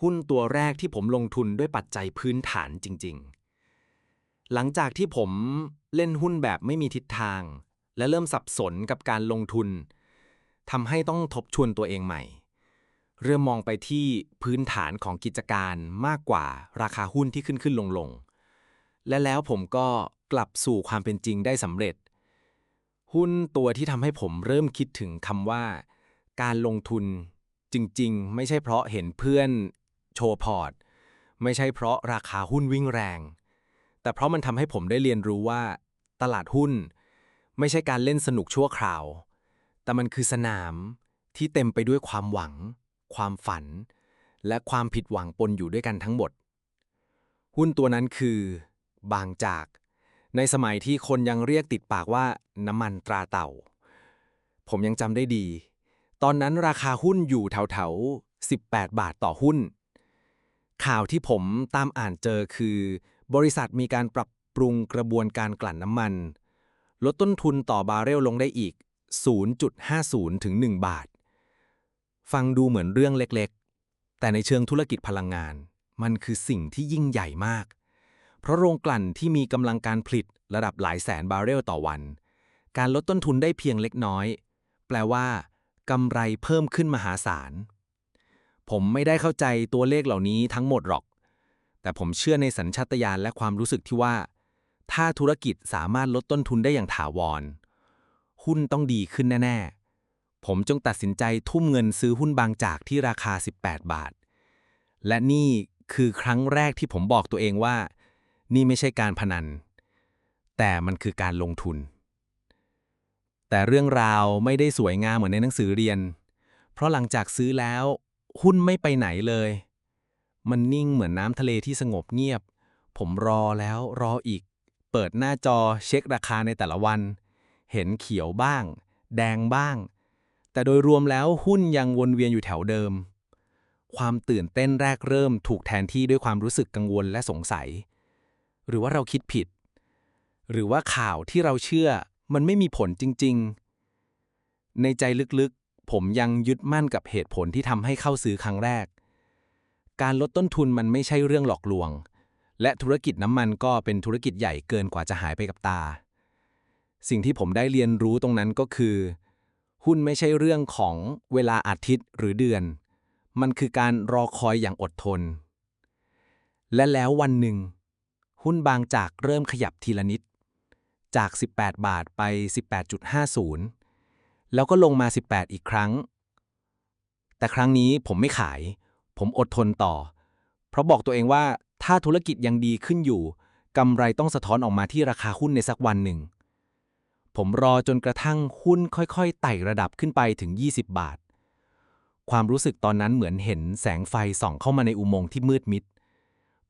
หุ้นตัวแรกที่ผมลงทุนด้วยปัจจัยพื้นฐานจริง ๆ หลังจากที่ผมเล่นหุ้นแบบไม่มีทิศทาง และเริ่มสับสนกับการลงทุนทำให้ต้องทบทวนตัวเองใหม่ เริ่มมองไปที่พื้นฐานของกิจการมากกว่าราคาหุ้นที่ขึ้นขึ้นลงลงและแล้วผมก็กลับสู่ความเป็นจริงได้สำเร็จ หุ้นตัวที่ทำให้ผมเริ่มคิดถึงคำว่า การลงทุนจริง ๆ ไม่ใช่เพราะเห็นเพื่อน โชว์พอร์ต ไม่ใช่เพราะราคาหุ้นวิ่งแรง แต่เพราะมันทำให้ผมได้เรียนรู้ว่า ตลาดหุ้น ไม่ใช่การเล่นสนุกชั่วคราว แต่มันคือสนามที่เต็มไปด้วยความหวัง ความฝัน และความผิดหวังปนอยู่ด้วยกันทั้งหมด หุ้นตัวนั้นคือ บางจาก ในสมัยที่คนยังเรียกติดปากว่าน้ำมันตราเต่า ผมยังจำได้ดี ตอนนั้นราคาหุ้นอยู่แถวๆ18 บาทต่อหุ้น ข่าวที่ผมตามอ่านเจอคือ บริษัทมีการปรับปรุงกระบวนการกลั่นน้ำมัน ลดต้นทุนต่อบาร์เรลลงได้อีก 0.50 ถึง 1 บาท ฟังดูเหมือนเรื่องเล็กๆ แต่ในเชิงธุรกิจพลังงาน มันคือสิ่งที่ยิ่งใหญ่มาก เพราะโรงกลั่นที่มีกำลังการผลิตระดับหลายแสนบาร์เรลต่อวัน การลดต้นทุนได้เพียงเล็กน้อย แปลว่ากำไรเพิ่มขึ้นมหาศาล ผมไม่ได้เข้าใจตัวเลขเหล่านี้ทั้งหมดหรอก แต่ผมเชื่อในสัญชาตญาณและความรู้สึกที่ว่า ถ้าธุรกิจสามารถลดต้นทุนได้อย่างถาวร หุ้นต้องดีขึ้นแน่ ๆ ผมจงตัดสินใจทุ่มเงินซื้อหุ้นบางจากที่ราคา 18 บาท และนี่คือครั้งแรกที่ผมบอกตัวเองว่า นี่ไม่ใช่การพนัน แต่มันคือการลงทุน แต่เรื่องราวไม่ได้สวยงามเหมือนในหนังสือเรียน เพราะหลังจากซื้อแล้ว หุ้นไม่ไปไหนเลย มันนิ่งเหมือนน้ำทะเลที่สงบเงียบ ผมรอแล้วรออีก เปิดหน้าจอเช็คราคาในแต่ละวัน เห็นเขียวบ้าง แดงบ้าง แต่โดยรวมแล้วหุ้นยังวนเวียนอยู่แถวเดิม ความตื่นเต้นแรกเริ่มถูกแทนที่ด้วยความรู้สึกกังวลและสงสัย หรือว่าเราคิดผิด หรือว่าข่าวที่เราเชื่อมันไม่มีผลจริง ๆ ในใจลึกๆ ผมยังยึดมั่นกับเหตุผลที่ทำให้เข้าซื้อครั้งแรก การลดต้นทุนมันไม่ใช่เรื่องหลอกลวง และธุรกิจน้ำมันก็เป็นธุรกิจใหญ่เกินกว่าจะหายไปกับตา สิ่งที่ผมได้เรียนรู้ตรงนั้นก็คือ หุ้นไม่ใช่เรื่องของเวลาอาทิตย์หรือเดือน มันคือการรอคอยอย่างอดทน และแล้ววันหนึ่ง หุ้นบางจากเริ่มขยับทีละนิด จาก 18 บาทไป 18.50 แล้วก็ลงมา 18 อีกครั้ง แต่ครั้งนี้ผมไม่ขาย ผมอดทนต่อ เพราะบอกตัวเองว่าถ้าธุรกิจยังดีขึ้นอยู่กำไรต้องสะท้อนออกมาที่ราคาหุ้นในสักวันหนึ่ง ผมรอจนกระทั่งหุ้นค่อยๆ ไต่ระดับขึ้นไปถึง 20 บาท ความรู้สึกตอนนั้นเหมือนเห็นแสงไฟส่องเข้ามาในอุโมงค์ที่มืดมิด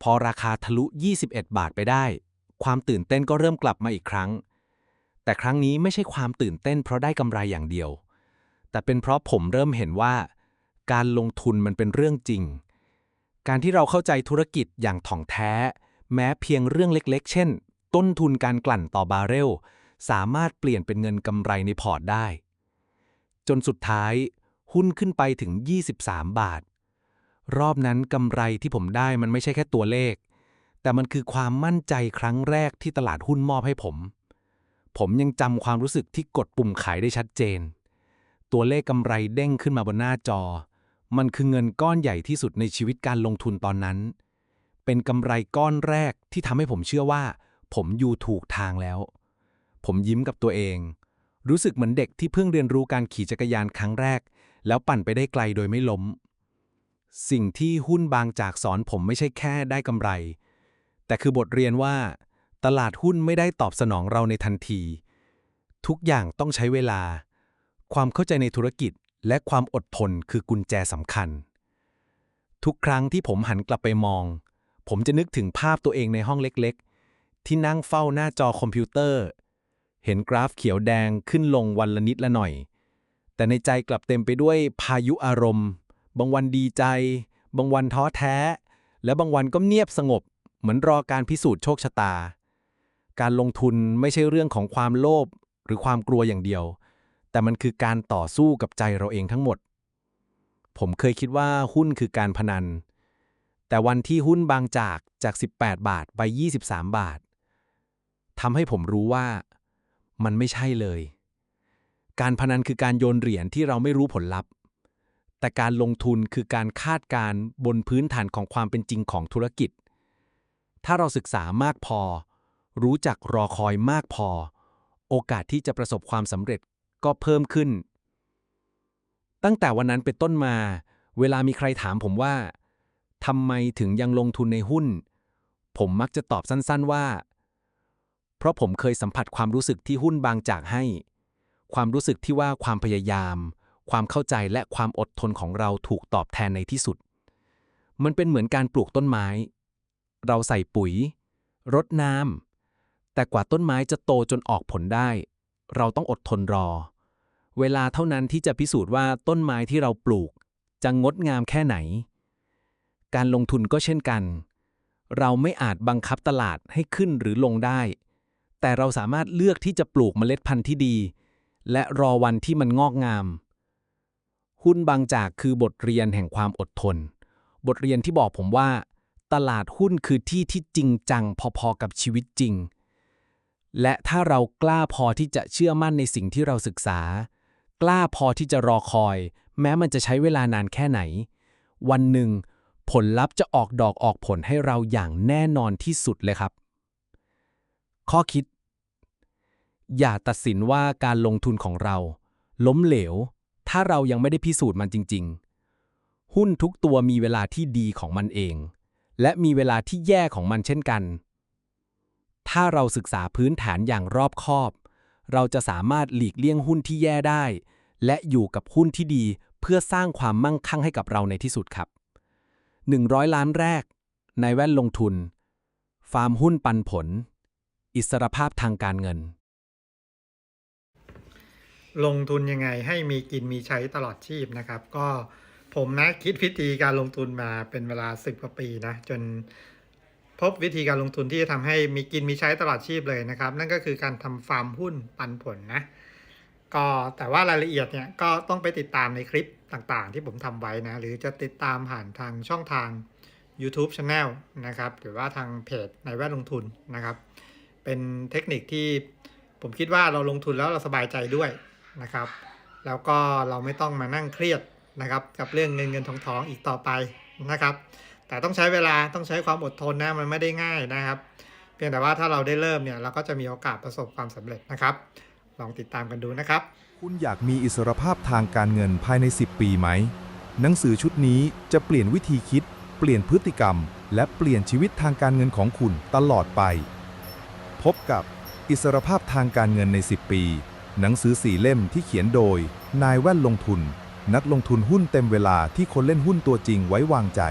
พอราคาทะลุ 21 บาทไปได้ ความตื่นเต้นก็เริ่มกลับมาอีกครั้ง แต่ครั้งนี้ไม่ใช่ความตื่นเต้นเพราะได้กำไรอย่างเดียว แต่เป็นเพราะผมเริ่มเห็นว่า การลงทุนมันเป็นเรื่องจริง การที่เราเข้าใจธุรกิจอย่างถ่องแท้ แม้เพียงเรื่องเล็กๆ เช่น ต้นทุนการกลั่นต่อบาร์เรล สามารถเปลี่ยนเป็นเงินกำไรในพอร์ตได้ จนสุดท้าย หุ้นขึ้นไปถึง 23 บาท รอบนั้นกำไรที่ผมได้มันไม่ใช่แค่ตัวเลข แต่มันคือความมั่นใจครั้งแรกที่ตลาดหุ้นมอบให้ผม ผมยังจำความรู้สึกที่กดปุ่มขายได้ชัดเจน ตัวเลขกำไรเด้งขึ้นมาบนหน้าจอ มันคือเงินก้อนใหญ่ที่สุดในชีวิตการลงทุนตอนนั้น เป็นกำไรก้อนแรกที่ทำให้ผมเชื่อว่า ผมอยู่ถูกทางแล้ว ผมยิ้มกับตัวเอง รู้สึกเหมือนเด็กที่เพิ่งเรียนรู้การขี่จักรยานครั้งแรก แล้วปั่นไปได้ไกลโดยไม่ล้ม สิ่งที่หุ้นบางจากสอนผมไม่ใช่แค่ได้กำไร แต่คือบทเรียนว่า ตลาดหุ้นไม่ได้ตอบสนองเราในทันที ทุกอย่างต้องใช้เวลา ความเข้าใจในธุรกิจและความอดทนคือกุญแจสำคัญ ทุกครั้งที่ผมหันกลับไปมอง ผมจะนึกถึงภาพตัวเองในห้องเล็กๆ ที่นั่งเฝ้าหน้าจอคอมพิวเตอร์ เห็นกราฟเขียวแดงขึ้นลงวันละนิดละหน่อย แต่ในใจกลับเต็มไปด้วยพายุอารมณ์ บางวันดีใจ บางวันท้อแท้ และบางวันก็เงียบสงบ เหมือนรอการพิสูจน์โชคชะตา การลงทุนไม่ใช่เรื่องของความโลภหรือความกลัวอย่างเดียว แต่มันคือการต่อสู้กับใจเราเองทั้งหมด ผมเคยคิดว่าหุ้นคือการพนัน แต่วันที่หุ้นบางจากจาก 18 บาทไป 23 บาททำให้ผมรู้ว่ามันไม่ใช่เลย การพนันคือการโยนเหรียญที่เราไม่รู้ผลลัพธ์ แต่การลงทุนคือการคาดการณ์บนพื้นฐานของความเป็นจริงของธุรกิจ ถ้าเราศึกษามากพอ รู้จักรอคอยมากพอ โอกาสที่จะประสบความสำเร็จก็เพิ่มขึ้น ตั้งแต่วันนั้นเป็นต้นมา เวลามีใครถามผมว่าทำไมถึงยังลงทุนในหุ้น ผมมักจะตอบสั้นๆว่า เพราะผมเคยสัมผัสความรู้สึกที่หุ้นบางจากให้ ความรู้สึกที่ว่าความพยายาม ความเข้าใจและความอดทนของเราถูกตอบแทนในที่สุด มันเป็นเหมือนการปลูกต้นไม้ เราใส่ปุ๋ย รดน้ำ แต่กว่าต้นไม้จะโตจนออกผลได้ เราต้องอดทนรอ เวลาเท่านั้นที่จะพิสูจน์ว่าต้นไม้ที่เราปลูก จะงดงามแค่ไหน การลงทุนก็เช่นกัน เราไม่อาจบังคับตลาดให้ขึ้นหรือลงได้ แต่เราสามารถเลือกที่จะปลูกเมล็ดพันธุ์ที่ดี และรอวันที่มันงอกงาม หุ้นบางจากคือบทเรียนแห่งความอดทน บทเรียนที่บอกผมว่า ตลาดหุ้นคือที่ที่จริงจังพอๆกับชีวิตจริง และถ้าเรากล้าพอที่จะเชื่อมั่นในสิ่งที่เราศึกษา กล้าพอที่จะรอคอย แม้มันจะใช้เวลานานแค่ไหน วันหนึ่ง ผลลัพธ์จะออกดอกออกผลให้เราอย่างแน่นอนที่สุดเลยครับ ข้อคิด อย่าตัดสินว่าการลงทุนของเรา ล้มเหลว ถ้าเรายังไม่ได้พิสูจน์มันจริง ๆ หุ้นทุกตัวมีเวลาที่ดีของมันเอง และมีเวลาที่แย่ของมันเช่นกัน ถ้าเราศึกษาพื้นฐานอย่างรอบคอบ เราจะสามารถหลีกเลี่ยงหุ้นที่แย่ได้ และอยู่กับหุ้นที่ดีเพื่อสร้างความมั่งคั่งให้กับเราในที่สุดครับ 100 ล้านแรก ในแว่นลงทุน ฟาร์มหุ้นปันผล อิสรภาพทางการเงิน ลงทุนยังไงให้มีกินมีใช้ตลอดชีพนะครับ ก็ผมนะคิดวิธีการลงทุนมาเป็นเวลาสิบกว่าปีนะ จน พบวิธีการลงทุนที่จะทำให้มีกินมีใช้ตลอดชีพเลยนะครับ นั่นก็คือการทำฟาร์มหุ้นปันผลนะก็แต่ว่ารายละเอียดเนี่ยก็ต้องไปติดตามในคลิปต่างๆ ที่ผมทำไว้นะ หรือจะติดตามผ่านทางช่องทาง YouTube Channel นะครับ หรือว่าทางเพจในแวดลงทุนนะครับ เป็นเทคนิคที่ผมคิดว่าเราลงทุนแล้วเราสบายใจด้วยนะครับ แล้วก็เราไม่ต้องมานั่งเครียดนะครับ กับเรื่องเงินเงินทองทองอีกต่อไปนะครับ แต่ต้องใช้เวลาต้องใช้ความอดทนนะมันไม่ได้ง่ายนะครับ เพียงแต่ว่าถ้าเราได้เริ่มเนี่ยเราก็จะมีโอกาสประสบความสำเร็จนะครับ ลองติดตามกันดูนะครับ คุณอยากมีอิสรภาพทางการเงินภายใน 10 ปีไหม หนังสือชุดนี้จะเปลี่ยนวิธีคิด เปลี่ยนพฤติกรรม และเปลี่ยนชีวิตทางการเงินของคุณตลอดไป พบกับอิสรภาพทางการเงินใน 10 ปี หนังสือสี่เล่มที่เขียนโดย นายแว่นลงทุน นักลงทุนหุ้นเต็มเวลาที่คนเล่นหุ้นตัวจริงไว้วางใจ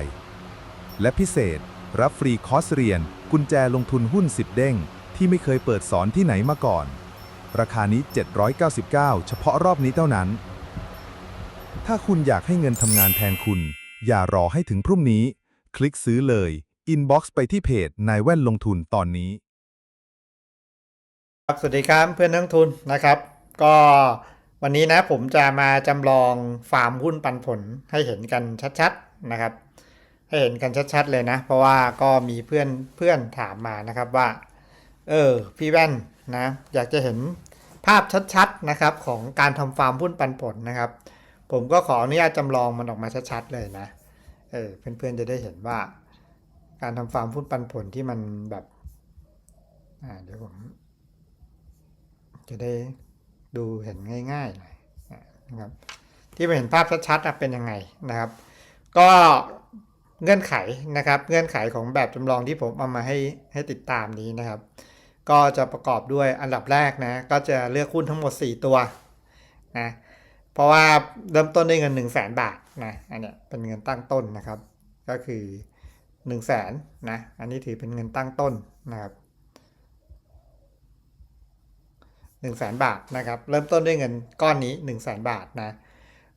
และพิเศษ รับฟรีคอร์สเรียน กุญแจลงทุนหุ้น 10 เด้ง ที่ไม่เคยเปิดสอนที่ไหนมาก่อน ราคานี้ 799 เฉพาะรอบนี้เท่านั้น ถ้าคุณอยากให้เงินทำงานแทนคุณ อย่ารอให้ถึงพรุ่งนี้ คลิกซื้อเลยอินบ็อกซ์ไปที่เพจนายแว่นลงทุนตอนนี้ครับสวัสดีครับเพื่อนนักทุนนะครับ ก็วันนี้นะผมจะมาจำลองฟาร์มหุ้นปันผลให้เห็นกันชัดๆนะครับ ให้เห็นกันชัดๆเลยนะ เพราะว่าก็มีเพื่อนเพื่อนถามมานะครับว่า เออพี่แว่นนะ อยากจะเห็นภาพชัดๆนะครับของการทำฟาร์มหุ้นปันผลนะครับ ผมก็ขออนุญาตจำลองมันออกมาชัดๆเลยนะเออเพื่อนๆจะได้เห็นว่า การทำฟาร์มหุ้นปันผลที่มันแบบอ่าเดี๋ยวผมจะได้ดูเห็นง่ายๆหน่อยนะครับ ที่เห็นภาพชัดๆเป็นยังไงนะครับ ก็ เงื่อนไขนะครับ เงื่อนไขของแบบจำลองที่ผมเอามาให้ให้ติดตามนี้นะครับ ก็จะประกอบด้วยอันดับแรกนะ ก็จะเลือกหุ้นทั้งหมด 4 ตัวนะ เพราะว่าเริ่มต้นด้วยเงิน 1 0 0 0 0แบาทนะ อันเนี้ยเป็นเงินตั้งต้นนะครับ ก็คือ 1 0 0 0 0แสนนะ อันนี้ถือเป็นเงินตั้งต้นนะครับ1 0 0 0 0แบาทนะครับ เริ่มต้นด้วยเงินก้อนนี้ 1 0 0 0 0แบาทนะ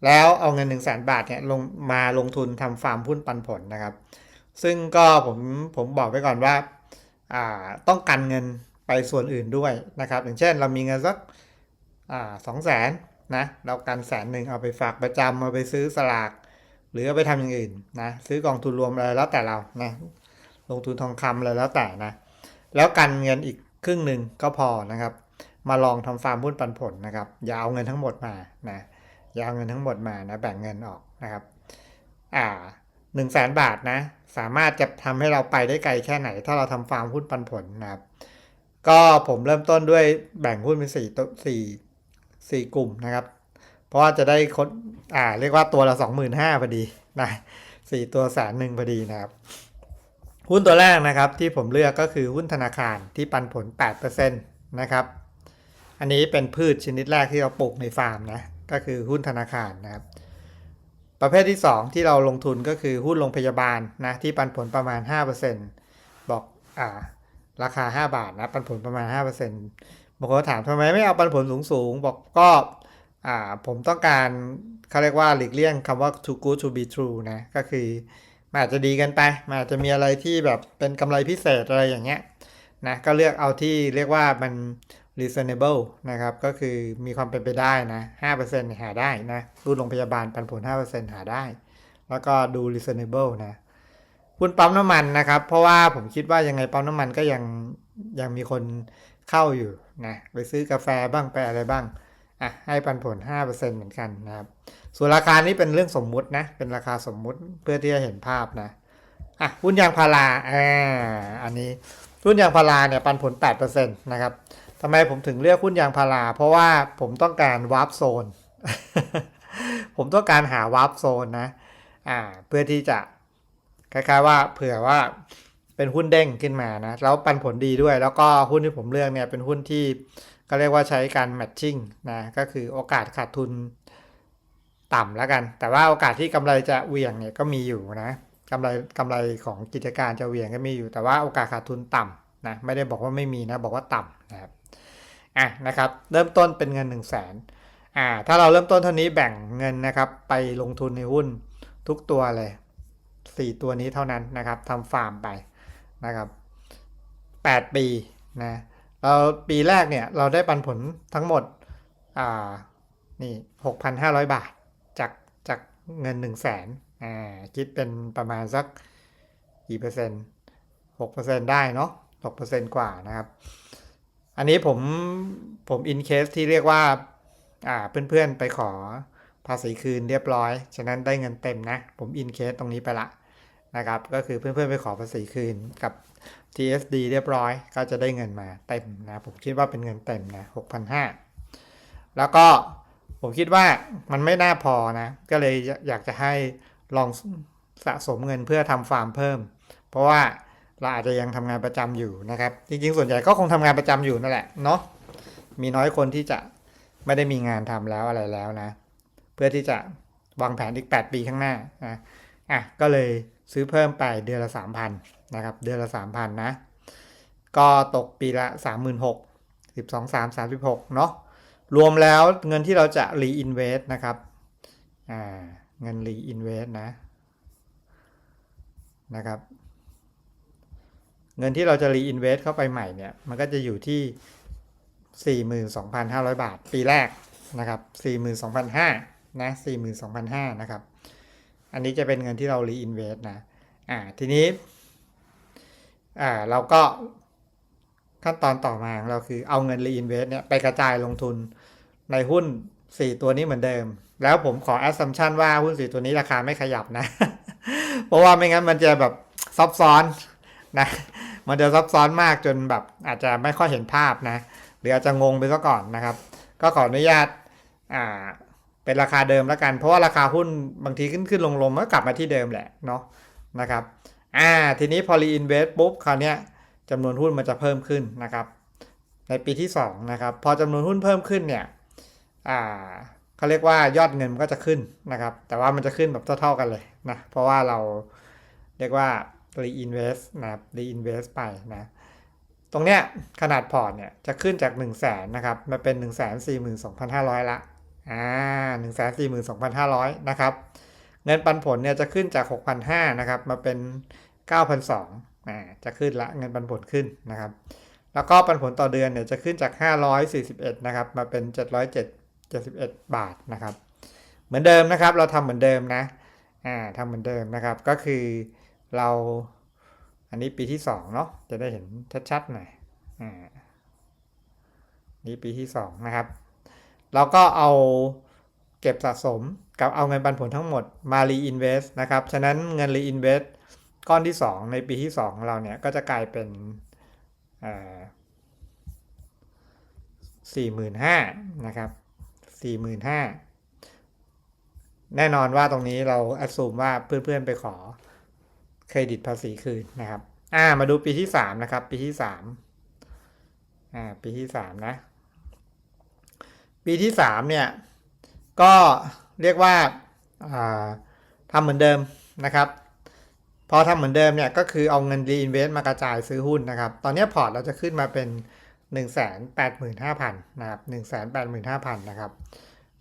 แล้วเอาเงิน 1 0 0 0 0แบาทเนี่ยลงมาลงทุนทำฟาร์มหุ้นปันผลนะครับ ซึ่งก็ผมผมบอกไว้ก่อนว่าาต้องกันเงินไปส่วนอื่นด้วยนะครับ อย่างเช่นเรามีเงินสักสองแสนนะเรากันแสนหนึ่งเอาไปฝากประจำเอาไปซื้อสลาก หรือเอาไปทำอย่างอื่นนะซื้อกองทุนรวมอะไรแล้วแต่เรานะลงทุนทองคำอะไรแล้วแต่นะแล้วกันเงินอีกครึ่งหนึ่งก็พอนะครับ มาลองทำฟาร์มหุ้นปันผลนะครับ อย่าเอาเงินทั้งหมดมานะ อย่าเอาเงินทั้งหมดมานะแบ่งเงินออกนะครับ อ่าหนึ่งแสนบาทนะ สามารถจะทำให้เราไปได้ไกลแค่ไหน ถ้าเราทำฟาร์มหุ้นปันผลนะครับ ก็ผมเริ่มต้นด้วยแบ่งหุ้นเป็นสี่ตัวสี่สี่กลุ่มนะครับ เพราะว่าจะได้คนอ่า เรียกว่าตัวละสองหมื่นห้าพอดีนะสี่ตัวแสนหนึ่งพอดีนะครับ หุ้นตัวแรกนะครับ ที่ผมเลือกก็คือหุ้นธนาคารที่ปันผล 8%นะครับ อันนี้เป็นพืชชนิดแรกที่เราปลูกในฟาร์มนะ ก็คือหุ้นธนาคารนะครับ ประเภทที่ 2 ที่เราลงทุนก็คือหุ้นโรงพยาบาลนะที่ปันผลประมาณ 5%บอกอ่าราคา 5 บาทนะปันผลประมาณ 5%บางคนถามทำไมไม่เอาปันผลสูงๆ บอกก็อ่าผมต้องการเขาเรียกว่าหลีกเลี่ยงคำว่า too good to be true นะก็คือมันอาจจะดีกันไปมันอาจจะมีอะไรที่แบบเป็นกำไรพิเศษอะไรอย่างเงี้ยนะก็เลือกเอาที่เรียกว่ามัน reasonable นะครับ ก็คือมีความเป็นไปได้นะ5%เนี่ยหาได้นะรุ่นโรงพยาบาลปันผล 5%หาได้ แล้วก็ดู reasonable นะหุ้นปั๊มน้ำมันนะครับ เพราะว่าผมคิดว่ายังไงปั๊มน้ำมันก็ยังยังมีคนเข้าอยู่นะไปซื้อกาแฟบ้างไปอะไรบ้างอะให้ปันผล 5%เหมือนกันนะครับ ส่วนราคานี้เป็นเรื่องสมมุตินะ เป็นราคาสมมุติเพื่อที่จะเห็นภาพนะอะหุ้นยางพาราอ่าอันนี้หุ้นยางพาราเนี่ยปันผล 8%นะครับ ทำไมผมถึงเลือกหุ้นยางพารา เพราะว่าผมต้องการวาร์ปโซน ผมต้องการหาวาร์ปโซนนะ อ่า เพื่อที่จะคล้ายๆว่าเผื่อว่าเป็นหุ้นเด้งขึ้นมานะ แล้วปันผลดีด้วย แล้วก็หุ้นที่ผมเลือกเนี่ยเป็นหุ้นที่ก็เรียกว่าใช้การแมทชิ่งนะ ก็คือโอกาสขาดทุนต่ำแล้วกัน แต่ว่าโอกาสที่กำไรจะเวียงเนี่ยก็มีอยู่นะกำไรกำไรของกิจการจะเวียงก็มีอยู่ แต่ว่าโอกาสขาดทุนต่ำนะ ไม่ได้บอกว่าไม่มีนะ บอกว่าต่ำนะครับ อะนะครับเริ่มต้นเป็นเงิน 1 0 0 0 0แสนอ่าถ้าเราเริ่มต้นเท่านี้แบ่งเงินนะครับไปลงทุนในหุ้นทุกตัวเลย 4 ตัวนี้เท่านั้นนะครับทำฟาร์มไปนะครับ8 ปีนะเราปีแรกเนี่ยเราได้ปันผลทั้งหมดอ่านี่6,500 บาทจากจากเงิน 1 0 0 0 0แสนอ่าคิดเป็นประมาณสักกี่เปอร์เซ็นต์6%ได้เนาะ6%กว่านะครับ อันนี้ผมผมอินเคสที่เรียกว่าอ่าเพื่อนๆไปขอภาษีคืนเรียบร้อย ฉะนั้นได้เงินเต็มนะ ผมอินเคสตรงนี้ไปละนะครับ ก็คือเพื่อนๆไปขอภาษีคืนกับ TSD เรียบร้อย ก็จะได้เงินมาเต็มนะ ผมคิดว่าเป็นเงินเต็มนะ6,500 แล้วก็ผมคิดว่ามันไม่น่าพอนะ ก็เลยอยากจะให้ลองสะสมเงินเพื่อทำฟาร์มเพิ่ม เพราะว่า เราอาจจะยังทำงานประจำอยู่นะครับ จริงๆ ส่วนใหญ่ก็คงทำงานประจำอยู่นั่นแหละเนาะมีน้อยคนที่จะไม่ได้มีงานทำแล้วอะไรแล้วนะ เพื่อที่จะวางแผนอีก 8 ปีข้างหน้านะอะก็เลยซื้อเพิ่มไปเดือนละ 3,000นะครับ เดือนละ 3,000นะ ก็ตกปีละ 36,000 12 3 36เนาะรวมแล้วเงินที่เราจะ reinvest นะครับอ่าเงิน reinvest นะนะครับ เงินที่เราจะ reinvest เข้าไปใหม่เนี่ย มันก็จะอยู่ที่ 42,500 บาท ปีแรกนะครับ 42,500นะ42,500นะครับ อันนี้จะเป็นเงินที่เรา reinvest นะ อ่า ทีนี้ อ่า เราก็ขั้นตอนต่อมาเราคือเอาเงิน reinvest เนี่ยไปกระจายลงทุนในหุ้น 4 ตัวนี้เหมือนเดิม แล้วผมขอ assumption ว่าหุ้น 4 ตัวนี้ราคาไม่ขยับนะ เพราะว่าไม่งั้นมันจะแบบซับซ้อนนะ มันจะซับซ้อนมากจนแบบอาจจะไม่ค่อยเห็นภาพนะ หรืออาจจะงงไปซะก่อนนะครับ ก็ขออนุญาตอ่าเป็นราคาเดิมแล้วกัน เพราะว่าราคาหุ้นบางทีขึ้นขึ้นลงลงก็กลับมาที่เดิมแหละเนาะนะครับอ่าทีนี้พอรีอินเวสปุ๊บคราวนี้ยจำนวนหุ้นมันจะเพิ่มขึ้นนะครับ ในปีที่2นะครับพอจำนวนหุ้นเพิ่มขึ้นเนี่ยอ่าเขาเรียกว่ายอดเงินมันก็จะขึ้นนะครับ แต่ว่ามันจะขึ้นแบบเท่าๆกันเลยนะเพราะว่าเราเรียกว่า reinvest นะครับ reinvest ไปนะ ตรงเนี้ยขนาดพอร์ตเนี่ยจะขึ้นจาก 1 0 0 0 0แสนนะครับมาเป็น 1 4 2 5 0 0 ละอ่า1 4 2 5 0 0นะครับ เงินปันผลเนี่ยจะขึ้นจาก6,500นะครับ มาเป็น9,200อ่าจะขึ้นละเงินปันผลขึ้นนะครับ แล้วก็ปันผลต่อเดือนเนี่ยจะขึ้นจาก541นะครับ มาเป็น771บาทนะครับ เหมือนเดิมนะครับ เราทำเหมือนเดิมนะอ่าทำเหมือนเดิมนะครับ ก็คือ เราอันนี้ปีที่สองเนาะจะได้เห็นชัดๆหน่อยอ่านี่ปีที่สองนะครับ เราก็เอาเก็บสะสมกับเอาเงินปันผลทั้งหมดมา reinvest นะครับ ฉะนั้นเงิน reinvest ก้อนที่ 2 ในปีที่2ของเราเนี่ยก็จะกลายเป็นสี่หมื่นห้านะครับสี่หมื่นห้าแน่นอนว่าตรงนี้เรา assume ว่าเพื่อนๆไปขอ เครดิตภาษีคืนนะครับ อ่า มาดูปีที่3นะครับ ปีที่3อ่า ปีที่3นะ ปีที่3เนี่ย ก็เรียกว่าทำเหมือนเดิมนะครับพอทำเหมือนเดิมเนี่ยก็คือเอาเงิน reinvest มากระจายซื้อหุ้นนะครับ ตอนนี้พอร์ตเราจะขึ้นมาเป็น 185,000นะครับ185,000นะครับ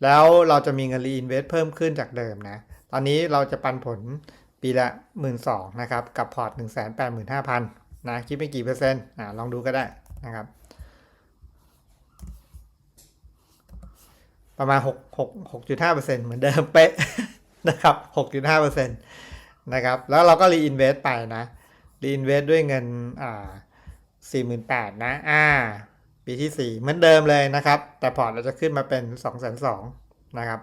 แล้วเราจะมีเงิน reinvest เพิ่มขึ้นจากเดิมนะ ตอนนี้เราจะปันผล ปีละ 12,000นะครับ กับพอร์ต 185,000 นะ คิดเป็นกี่เปอร์เซ็นต์อ่าลองดูก็ได้นะครับ ประมาณ 6 6 6.5%เหมือนเดิมเป๊ะนะครับ 6.5%นะครับ แล้วเราก็ reinvest ไปนะ reinvest ด้วยเงินอ่า48,000นะ อ่า ปีที่ 4 เหมือนเดิมเลยนะครับ แต่พอร์ตเราจะขึ้นมาเป็น 2 2 0 0 0นะครับ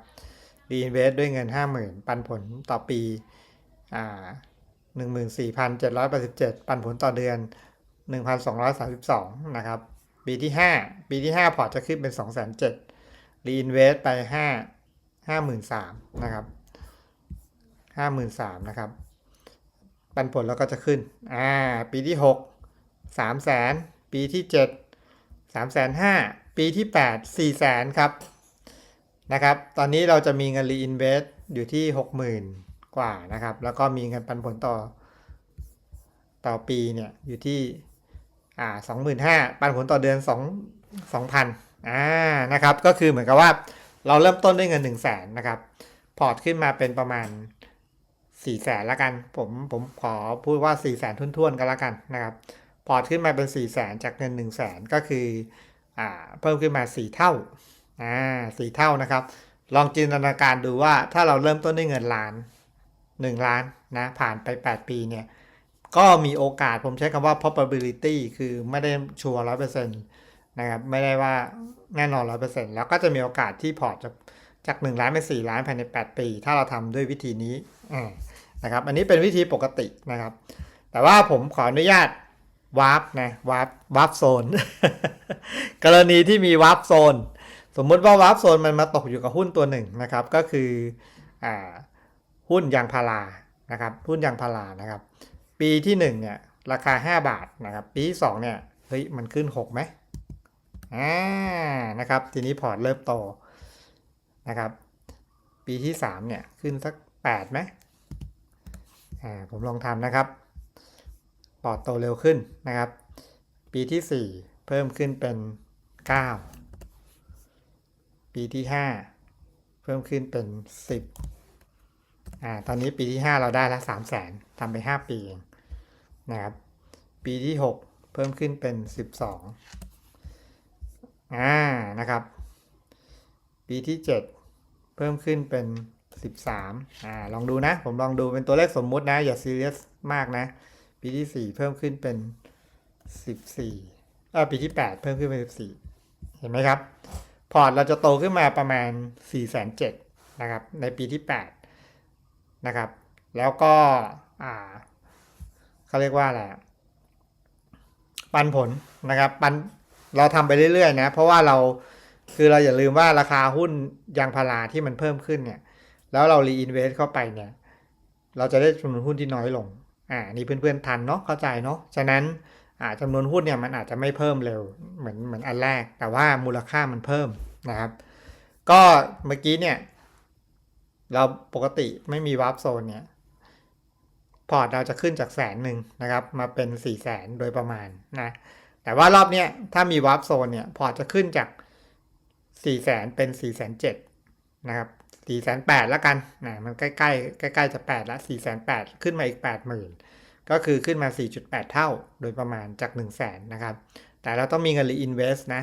reinvest ด้วยเงิน 50,000 ปันผลต่อปี อ่า14,787ปันผลต่อเดือน1,232นสองร้อยสาสิบสองนะครับ ปีที่5ปีที่5พอร์ตจะขึ้นเป็น2,700 reinvest ไปห้าห้าหมื่นสามนะครับห้าหมื่นสามนะครับ ปันผลแล้วก็จะขึ้น อ่า ปีที่หกสามแสนปีที่เจ็ดสามแสนห้าปีที่แปดสี่แสนครับนะครับ ตอนนี้เราจะมีเงิน reinvest อยู่ที่หกหมื่น กว่านะครับ แล้วก็มีเงินปันผลต่อ ต่อปีเนี่ยอยู่ที่อ่าสองหมื่นห้าปันผลต่อเดือนสองสองพันอ่านะครับก็คือเหมือนกับว่าเราเริ่มต้นด้วยเงิน1 0 0 0 0แสนนะครับ พอร์ตขึ้นมาเป็นประมาณ4 0 0แสนละกัน ผมผมขอพูดว่า4 0 0แสนทุ่นๆกันละกันนะครับพอร์ตขึ้นมาเป็น4 0 0แสนจากเงิน1 0 0 0 0แสนก็คืออ่าเพิ่มขึ้นมา4เท่าอ่าสี่เท่านะครับ ลองจินตนาการดูว่าถ้าเราเริ่มต้นด้วยเงินล้าน 1 ล้านนะผ่านไป 8 ปีเนี่ยก็มีโอกาสผมใช้คำว่า probability คือไม่ได้ชัวร์ร้อยเปอร์เซ็นต์นะครับไม่ได้ว่าแน่นอนร้อยเปอร์เซ็นต์แล้วก็จะมีโอกาสที่พอร์ตจะจาก 1 ล้านเป็น4ล้านภายใน 8 ปี ถ้าเราทำด้วยวิธีนี้นะครับอันนี้เป็นวิธีปกตินะครับ แต่ว่าผมขออนุญาตวาร์ปนะวาร์ปวาร์ปโซน กรณีที่มีวาร์ปโซน สมมุติว่าวาร์ปโซนมันมาตกอยู่กับหุ้นตัวหนึ่งนะครับ ก็คืออ่า หุ้นยางพารานะครับหุ้นยางพารานะครับ ปีที่1เนี่ยราคา 5 บาทนะครับ ปีที่2เนี่ยเฮ้ยมันขึ้น6ไหมอ่านะครับ ทีนี้พอร์ตเริ่มโตนะครับ ปีที่3เนี่ยขึ้นสัก8ไหมอ่าผมลองทำนะครับ พอร์ตโตเร็วขึ้นนะครับ ปีที่ 4 เพิ่มขึ้นเป็น 9 ปีที่ 5 เพิ่มขึ้นเป็น 10 อ่าตอนนี้ปีที่ 5 เราได้ละ3 0 0แสนทำไป 5 ปีเองนะครับปีที่ 6 เพิ่มขึ้นเป็น 12อ่านะครับ ปีที่ 7 เพิ่มขึ้นเป็น 13อ่าลองดูนะ ผมลองดูเป็นตัวเลขสมมุตินะ อย่าซีเรียสมากนะ ปีที่ 4 เพิ่มขึ้นเป็น 14เออปีที่ 8 เพิ่มขึ้นเป็น 14 เห็นไหมครับ พอร์ตเราจะโตขึ้นมาประมาณ 4 7 0 0 0นะครับในปีที่ 8 นะครับ แล้วก็อ่าเขาเรียกว่าอะไรปันผลนะครับปันเราทำไปเรื่อยๆนะเพราะว่าเราคือเราอย่าลืมว่าราคาหุ้นยางพาราที่มันเพิ่มขึ้นเนี่ย แล้วเรารีอินเวสเข้าไปเนี่ย เราจะได้จำนวนหุ้นที่น้อยลงอ่านี่เพื่อนๆทันเนาะเข้าใจเนาะฉะนั้นอ่าจำนวนหุ้นเนี่ยมันอาจจะไม่เพิ่มเร็วเหมือนเหมือนอันแรก แต่ว่ามูลค่ามันเพิ่มนะครับ ก็เมื่อกี้เนี่ย เราปกติไม่มีวาร์ปโซนเนี่ยพอร์ตเราจะขึ้นจากแสนหนึ่งนะครับ มาเป็น4ี่แสนโดยประมาณนะแต่ว่ารอบเนี้ยถ้ามีวาร์ปโซนเนี่ยพอร์ตจะขึ้นจาก4ี่แสนเป็น4ี่แสนเจ็ดนะครับสี่แสนแปดล้วกันนะมันใกล้ๆใกล้ๆจะแปดละสี่แสนแปดขึ้นมาอีกแปดหมื่นก็คือขึ้นมา 4.8 เท่าโดยประมาณจาก 1 0 0 0 0แสนนะครับ แต่เราต้องมีเงิน reinvest นะ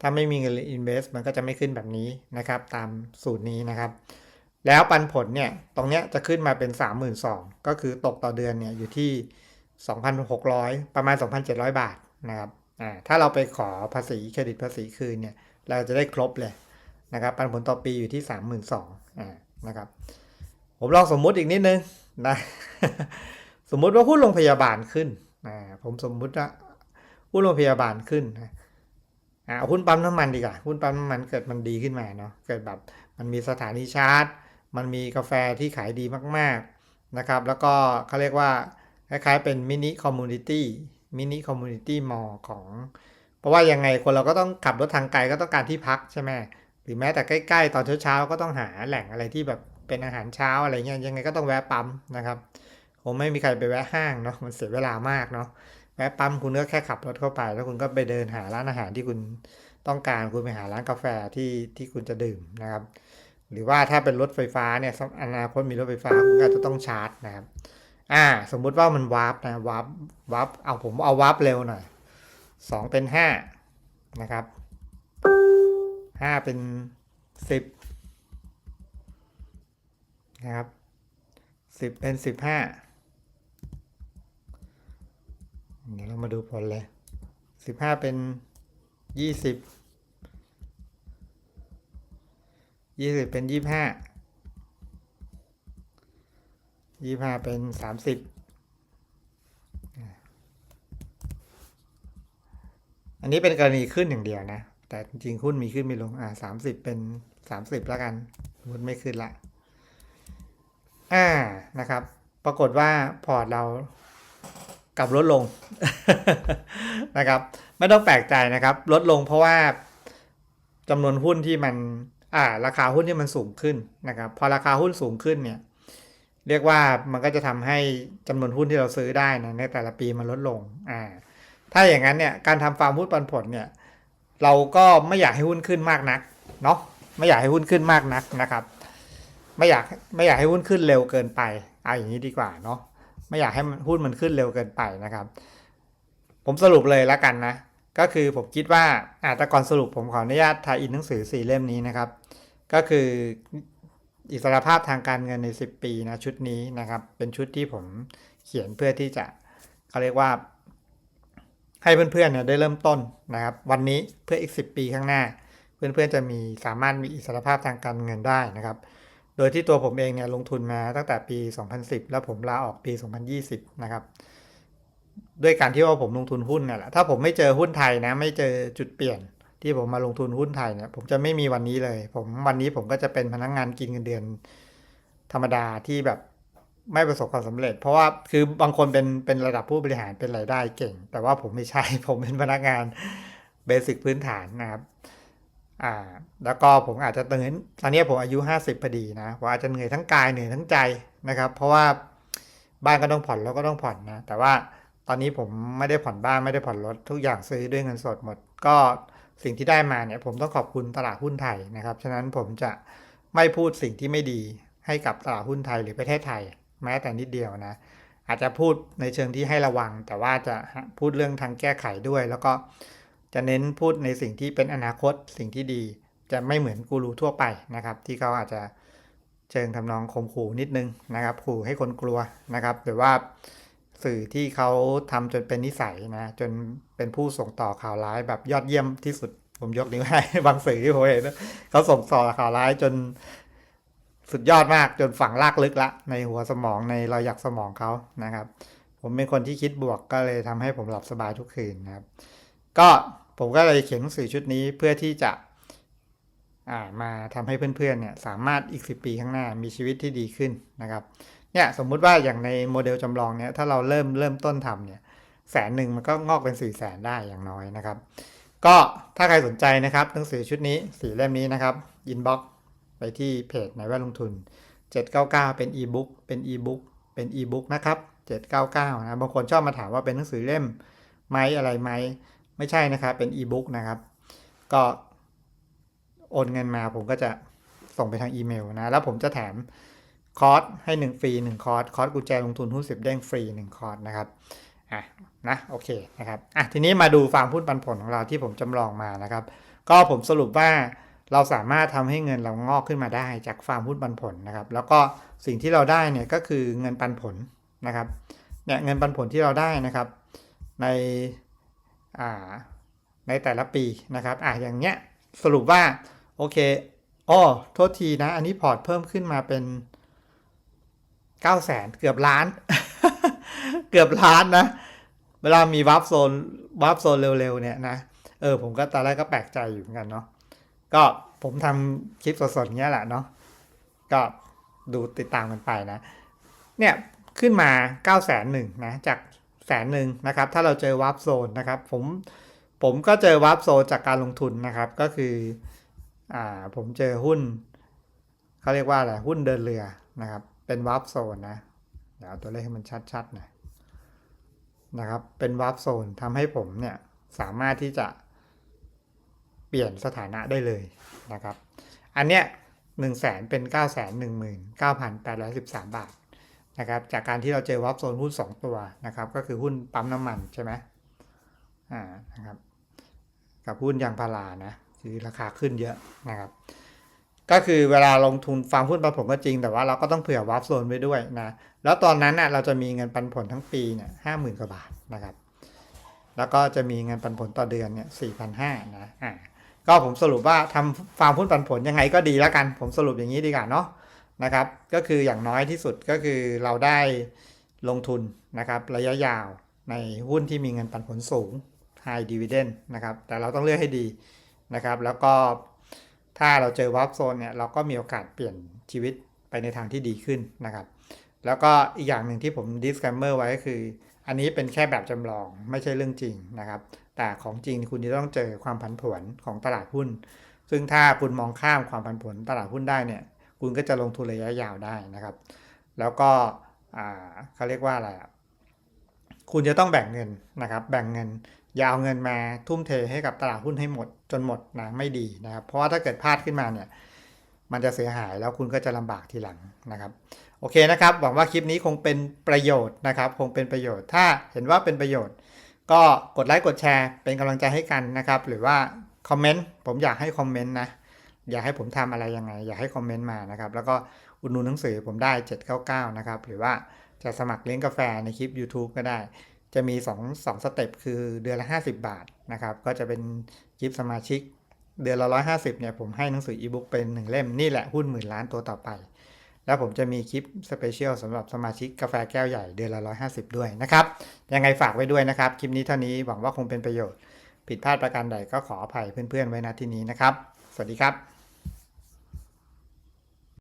ถ้าไม่มีเงิน reinvest มันก็จะไม่ขึ้นแบบนี้นะครับ ตามสูตรนี้นะครับ แล้วปันผลเนี่ยตรงเนี้ยจะขึ้นมาเป็น 32,000ก็คือตกต่อเดือนเนี่ยอยู่ที่ 2,600 ประมาณ 2,700 บาทนะครับอ่าถ้าเราไปขอภาษีเครดิตภาษีคืนเนี่ยเราจะได้ครบเลยนะครับปันผลต่อปีอยู่ที่ 32,000อ่านะครับผมลองสมมุติอีกนิดนึงนะสมมุติว่าหุ้นโรงพยาบาลขึ้นอ่าผมสมมุติว่าหุ้นโรงพยาบาลขึ้นนะอ่าเอาหุ้นปั๊มน้ำมันดีกว่าหุ้นปั๊มน้ำมันเกิดมันดีขึ้นมาเนาะเกิดแบบมันมีสถานีชาร์จ มันมีกาแฟที่ขายดีมากๆนะครับ แล้วก็เขาเรียกว่าคล้ายๆเป็นมินิคอมมูนิตี้มินิคอมมูนิตี้มอลของ เพราะว่ายังไงคนเราก็ต้องขับรถทางไกลก็ต้องการที่พักใช่ไหมหรือแม้แต่ใกล้ๆ ตอนเช้าๆก็ต้องหาแหล่งอะไรที่แบบเป็นอาหารเช้าอะไรเงี้ยยังไงก็ต้องแวะปั๊มนะครับคงไม่มีใครไปแวะห้างเนาะมันเสียเวลามากเนาะแวะปั๊มคุณก็แค่ขับรถเข้าไป แล้วคุณก็ไปเดินหาร้านอาหารที่คุณต้องการคุณไปหาร้านกาแฟที่ที่คุณจะดื่มนะครับ หรือว่าถ้าเป็นรถไฟฟ้าเนี่ยอนาคตมีรถไฟฟ้าคุณก็จะต้องชาร์จนะครับ อ่า สมมุติว่ามันวาร์ปนะวาร์ปวาร์ปเอาผมเอาวาร์ปเร็วหน่อยสองเป็นห้านะครับห้าเป็นสิบนะครับสิบเป็นสิบห้าเดี๋ยวเรามาดูผลเลยสิบห้าเป็นยี่สิบ ยี่สิบเป็นยี่ห้ายี่ห้าเป็นสามสิบอันนี้เป็นกรณีขึ้นอย่างเดียวนะ แต่จริงๆหุ้นมีขึ้นมีลง อ่าสามสิบเป็นสามสิบแล้วกันหุ้นไม่ขึ้นละ อ่านะครับ ปรากฏว่าพอร์ตเรากลับลดลงนะครับ ไม่ต้องแปลกใจนะครับ ลดลงเพราะว่าจำนวนหุ้นที่มัน อ่าราคาหุ้นที่มันสูงขึ้นนะครับ พอราคาหุ้นสูงขึ้นเนี่ย เรียกว่ามันก็จะทำให้จำนวนหุ้นที่เราซื้อได้นะในแต่ละปีมันลดลงอ่าถ้าอย่างนั้นเนี่ยการทำฟาร์มหุ้นปันผลเนี่ยเราก็ไม่อยากให้หุ้นขึ้นมากนักเนาะไม่อยากให้หุ้นขึ้นมากนักนะครับ ไม่อยากไม่อยากให้หุ้นขึ้นเร็วเกินไปเอาอย่างนี้ดีกว่าเนาะไม่อยากให้มันหุ้นมันขึ้นเร็วเกินไปนะครับ ผมสรุปเลยแล้วกันนะ ก็คือผมคิดว่าอาแต่ก่อนสรุปผมขออนุญาตทายอินหนังสือสี่เล่มนี้นะครับ ก็คืออิสรภาพทางการเงินใน 10 ปีนะชุดนี้นะครับ เป็นชุดที่ผมเขียนเพื่อที่จะเขาเรียกว่าให้เพื่อนๆเนี่ยได้เริ่มต้นนะครับ วันนี้เพื่ออีก 10 ปีข้างหน้า เพื่อนๆจะมีสามารถมีอิสรภาพทางการเงินได้นะครับ โดยที่ตัวผมเองเนี่ยลงทุนมาตั้งแต่ปี 2010 แล้วผมลาออกปี 2020 นะครับ ด้วยการที่ว่าผมลงทุนหุ้นเนี่ยแหละถ้าผมไม่เจอหุ้นไทยนะ ไม่เจอจุดเปลี่ยน ที่ผมมาลงทุนหุ้นไทยเนี่ยผมจะไม่มีวันนี้เลย ผมวันนี้ผมก็จะเป็นพนักงงานกินเงินเดือน ธรรมดาที่แบบไม่ประสบความสำเร็จ เพราะว่าคือบางคนเป็นเป็นระดับผู้บริหารเป็นรายได้เก่ง แต่ว่าผมไม่ใช่ ผมเป็นพนักงานเบสิกพื้นฐานนะครับอ่า แล้วก็ผมอาจจะเหนื่อยตอนนี้ผมอายุ 50พอดีนะผมอาจจะเหนื่อยทั้งกายเหนื่อยทั้งใจนะครับ เพราะว่าบ้านก็ต้องผ่อนแล้วก็ต้องผ่อนนะ แต่ว่า ตอนนี้ผมไม่ได้ผ่อนบ้านไม่ได้ผ่อนรถทุกอย่างซื้อด้วยเงินสดหมด ก็สิ่งที่ได้มาเนี่ยผมต้องขอบคุณตลาดหุ้นไทยนะครับ ฉะนั้นผมจะไม่พูดสิ่งที่ไม่ดีให้กับตลาดหุ้นไทยหรือประเทศไทย แม้แต่นิดเดียวนะ อาจจะพูดในเชิงที่ให้ระวัง แต่ว่าจะพูดเรื่องทางแก้ไขด้วย แล้วก็จะเน้นพูดในสิ่งที่เป็นอนาคตสิ่งที่ดี จะไม่เหมือนกูรูทั่วไปนะครับ ที่เขาอาจจะเชิงทำนองข่มขู่นิดนึงนะครับ ขู่ให้คนกลัวนะครับหรือว่า สื่อที่เขาทำจนเป็นนิสัยนะ จนเป็นผู้ส่งต่อข่าวร้ายแบบยอดเยี่ยมที่สุด ผมยกนิ้วให้บางสื่อที่ผมเห็นเขาส่งต่อข่าวร้ายจนสุดยอดมากจนฝังลากลึกละ ในหัวสมองในรอยหยักสมองเขานะครับ ผมเป็นคนที่คิดบวกก็เลยทำให้ผมหลับสบายทุกคืนนะครับ ก็ผมก็เลยเขียนหนังสือชุดนี้เพื่อที่จะามาทำให้เพื่อนๆเนี่ยสามารถอีก 10 ปีข้างหน้ามีชีวิตที่ดีขึ้นนะครับ เนี่ยสมมุติว่าอย่างในโมเดลจำลองเนี่ยถ้าเราเริ่มเริ่มต้นทำเนี่ยแสนหนึ่งมันก็งอกเป็น4ี่แสนได้อย่างน้อยนะครับ ก็ถ้าใครสนใจนะครับหนังสือชุดนี้สีเล่มนี้นะครับอินบ็อกไปที่เพจในแวดลงทุน 799 เป็นอีบุ๊กเป็นอีบุ๊กเป็นอีบุ๊กนะครับ799นะบางคนชอบมาถามว่าเป็นหนังสือเล่มไหมอะไรไหมไม่ใช่นะครับเป็นอีบุ๊กนะครับก็โอนเงินมาผมก็จะส่งไปทางอีเมลนะ แล้วผมจะแถม คอร์สให้ 1 ฟรี 1 คอร์ส คอร์สกุญแจลงทุนหุ้น10 เด้งฟรี 1 คอร์สนะครับ อะนะโอเคนะครับอะทีนี้มาดูฟาร์มหุ้นปันผลของเราที่ผมจำลองมานะครับ ก็ผมสรุปว่าเราสามารถทำให้เงินเรางอกขึ้นมาได้จากฟาร์มหุ้นปันผลนะครับ แล้วก็สิ่งที่เราได้เนี่ยก็คือเงินปันผลนะครับเนี่ยเงินปันผลที่เราได้นะครับ ในอ่าในแต่ละปีนะครับอะอย่างเงี้ยสรุปว่าโอเคอ้อโทษทีนะ อันนี้พอร์ตเพิ่มขึ้นมาเป็น 9 0 0แสนเกือบล้าน เกือบล้านนะ เวลามีวับโซนวับโซนเร็วๆเนี่ยนะ เออผมก็ตอนแรกก็แปลกใจอยู่เหมือนกันเนาะ ก็ผมทำคลิปสดๆเงี้ยแหละเนาะ ก็ดูติดตามกันไปนะ เนี่ยขึ้นมา9ก้าแสนหนึ่งนะจากแสนหนึ่งนะครับ ถ้าเราเจอวับโซนนะครับ ผมผมก็เจอวับโซนจากการลงทุนนะครับ ก็คืออ่าผมเจอหุ้นเขาเรียกว่าอะไรหุ้นเดินเรือนะครับ เป็นวับโซนนะ เดี๋ยวเอาตัวเลขให้มันชัดๆหน่อยนะครับ เป็นวับโซนทำให้ผมเนี่ยสามารถที่จะเปลี่ยนสถานะได้เลยนะครับ อันเนี้ยหนึ่งแสนเป็นเก้าแสนหนึ่งหมื่นเก้าพันแปดร้อยสิบสามบาทนะครับ จากการที่เราเจอวับโซนหุ้นสองตัวนะครับ ก็คือหุ้นปั๊มน้ำมันใช่ไหมอ่านะครับ กับหุ้นยางพารานะคือราคาขึ้นเยอะนะครับ ก็คือเวลาลงทุนฟาร์มหุ้นปันผลก็จริง แต่ว่าเราก็ต้องเผื่อวับโซนไว้ด้วยนะ แล้วตอนนั้นน่ะเราจะมีเงินปันผลทั้งปีเนี่ยห้าหมื่นกว่าบาทนะครับ แล้วก็จะมีเงินปันผลต่อเดือนเนี่ยสี่พันห้านะอ่าก็ผมสรุปว่าทำฟาร์มหุ้นปันผลยังไงก็ดีแล้วกัน ผมสรุปอย่างนี้ดีกว่าเนาะนะครับ ก็คืออย่างน้อยที่สุดก็คือเราได้ลงทุนนะครับระยะยาวในหุ้นที่มีเงินปันผลสูง high dividend นะครับ แต่เราต้องเลือกให้ดีนะครับ แล้วก็ ถ้าเราเจอวับโซนเนี่ยเราก็มีโอกาสเปลี่ยนชีวิตไปในทางที่ดีขึ้นนะครับ แล้วก็อีกอย่างหนึ่งที่ผม disclaimer ไว้ก็คือ อันนี้เป็นแค่แบบจำลองไม่ใช่เรื่องจริงนะครับ แต่ของจริงคุณจะต้องเจอความผันผวนของตลาดหุ้น ซึ่งถ้าคุณมองข้ามความผันผวนตลาดหุ้นได้เนี่ย คุณก็จะลงทุนระยะยาวได้นะครับ แล้วก็อ่าเขาเรียกว่าอะไรอะคุณจะต้องแบ่งเงินนะครับ แบ่งเงิน อย่าวเงินมาทุ่มเทให้กับตลาดหุ้นให้หมดจนหมดนะไม่ดีนะครับ เพราะว่าถ้าเกิดพลาดขึ้นมาเนี่ยมันจะเสียหายแล้วคุณก็จะลำบากทีหลังนะครับ โอเคนะครับ หวังว่าคลิปนี้คงเป็นประโยชน์นะครับ คงเป็นประโยชน์ ถ้าเห็นว่าเป็นประโยชน์ ก็กดไลค์กดแชร์ เป็นกำลังใจให้กันนะครับ หรือว่าคอมเมนต์ผมอยากให้คอมเมนต์นะอยากให้ผมทำอะไรยังไง อยากให้คอมเมนต์มานะครับ แล้วก็อุดหนุนหนังสือผมได้ 799 นะครับ หรือว่าจะสมัครเลี้ยงกาแฟในคลิป YouTube ก็ได้ จะมี2 2สเต็ปคือเดือนละ 50 บาทนะครับ ก็จะเป็นคลิปสมาชิก เดือนละ 150เนี่ยผมให้หนังสืออีบุ๊กเป็นหนึ่งเล่มนี่แหละหุ้นหมื่นล้านตัวต่อไป แล้วผมจะมีคลิปสเปเชียลสำหรับสมาชิกกาแฟแก้วใหญ่เดือนละ 150 ด้วยนะครับ ยังไงฝากไว้ด้วยนะครับ คลิปนี้เท่านี้หวังว่าคงเป็นประโยชน์ ผิดพลาดประการใดก็ขออภัยเพื่อนๆไว้ณที่นี้นะครับ สวัสดีครับ